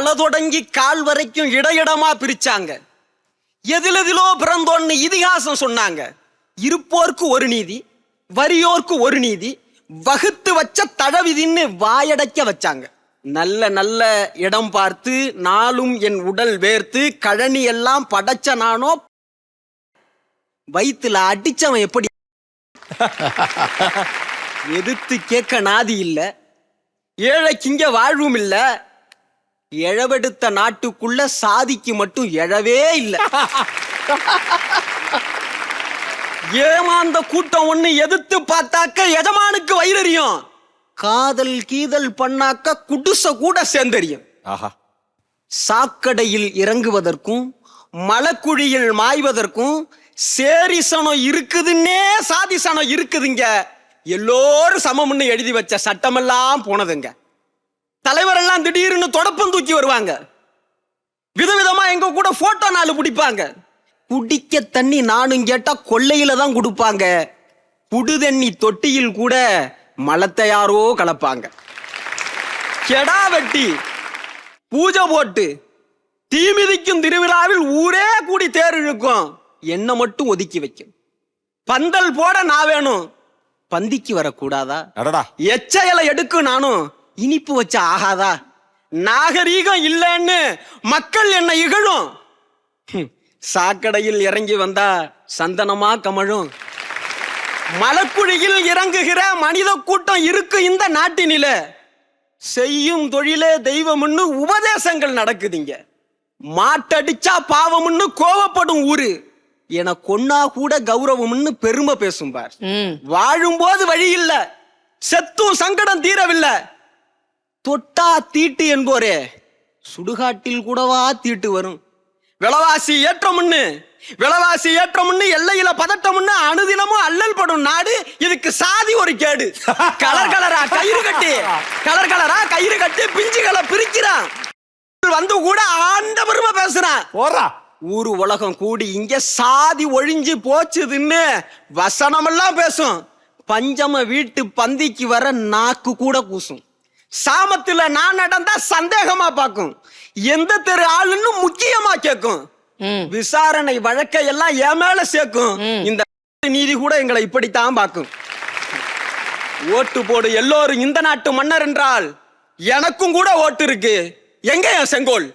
தலை தொடங்கி கால் வரைக்கும் இடையிடமா பிரிச்சாங்க. எதிலெதிலோ பிறந்தோன்னு இதிகாசம் சொன்னாங்க. இருப்போர்க்கு ஒரு நீதி வரியோர்க்கு ஒரு நீதி வகுத்து வச்ச தழவிதின்னு வாயடைக்க வச்சாங்க. நல்ல நல்ல இடம் பார்த்து நாளும் என் உடல் வேர்த்து கழனி எல்லாம் படைச்ச நானோ வயிற்றுல அடிச்சவன் எப்படி? எதிர்த்து கேட்க நாதி இல்லை. ஏழைக்கு இங்கே வாழ்வும் இல்லை. எழவெடுத்த நாட்டுக்குள்ள சாதிக்கு மட்டும் எழவே இல்ல. ஏமாந்த கூட்டம் ஒண்ணு எதிர்த்து பார்த்தாக்க எஜமானுக்கு வயிறறியும். காதல் கீதல் பண்ணாக்க குடிச கூட சேர்ந்தறியும். ஆஹா. சாக்கடையில் இறங்குவதற்கும் மலக்குழியில் மாய்வதற்கும் சேரி சனம் இருக்குதுன்னே சாதி சனம் இருக்குதுங்க. எல்லோரும் சமம்னு எழுதி வச்ச சட்டமெல்லாம் போனதுங்க. தலைவரெல்லாம் திடீர்னு தொடப்பம் தூக்கி வருவாங்க. விதவிதமா எங்க கூட போட்டோ நாலு பிடிப்பாங்க. குடிக்க தண்ணி நானும் கேட்டா கொள்ளையில தான் கொடுப்பாங்க. குடு தண்ணி தொட்டியில் கூட மலத்தை யாரோ கலப்பாங்க. கெடா வெட்டி பூஜை போட்டு தீ மிதிக்கும் திருவிழாவில் ஊரே கூடி தேர் இழுக்கும். என்ன மட்டும் ஒதுக்கி வைக்கும். பந்தல் போட நான் வேணும். பந்திக்கு வரக்கூடாதா? எச்சையில எடுக்கும் நானும். இனிப்பு வச்ச ஆகாதா? நாகரீகம் இல்லைன்னு மக்கள் என்ன இகழும். சாக்கடையில் இறங்கி வந்தா சந்தனமா கமழும். மலக்குழியில் இறங்குகிற மனித கூட்டம் இருக்கு இந்த நாட்டினில. செய்யும் தொழிலே தெய்வம்னு உபதேசங்கள் நடக்குதுங்க. மாட்டடிச்சா பாவம்னு கோவப்படும் ஊரு. என கொன்னா கூட கௌரவம்னு பெருமை பேசும் பார். ம். வாழும்போது வழி இல்ல. செத்தும் சங்கடம் தீரவில்லை. தொட்டா தீட்டு என்போரே. சுடுகாட்டில் கூடவா தீட்டு வரும். விலவாசி ஏற்றமுன்னு. விலவாசி ஏற்றமுன்னு எல்லையில பதட்டமுன்னு அனுதினமும் அல்லல் படும் நாடு இதுக்கு சாதி ஒரு கேடு. கலர் கலரா கயிறு கட்டி. கலர் கலரா கயிறு கட்டி பிஞ்சுகளை பிரிக்கிறான். வந்து கூட ஆண்ட பெருமை பேசுறான். போறா. ஊரு உலகம் கூடி இங்க சாதி ஒழிஞ்சு போச்சுதுன்னு வசனமெல்லாம் பேசும். பஞ்சம வீட்டு பந்திக்கு வர நாக்கு கூட கூசும். சாமத்துல நான் நடந்தா சந்தேகமா பார்க்கும். எந்த தெரு ஆளுன்னு முக்கியமா கேட்கும். விசாரணை வழக்கை எல்லாம் என் மேல சேர்க்கும். இந்த நீதி கூட எங்களை இப்படித்தான் பார்க்கும். ஓட்டு போடு எல்லோரும் இந்த நாட்டு மன்னர் என்றால் எனக்கும் கூட ஓட்டு இருக்கு. எங்க என் செங்கோல்?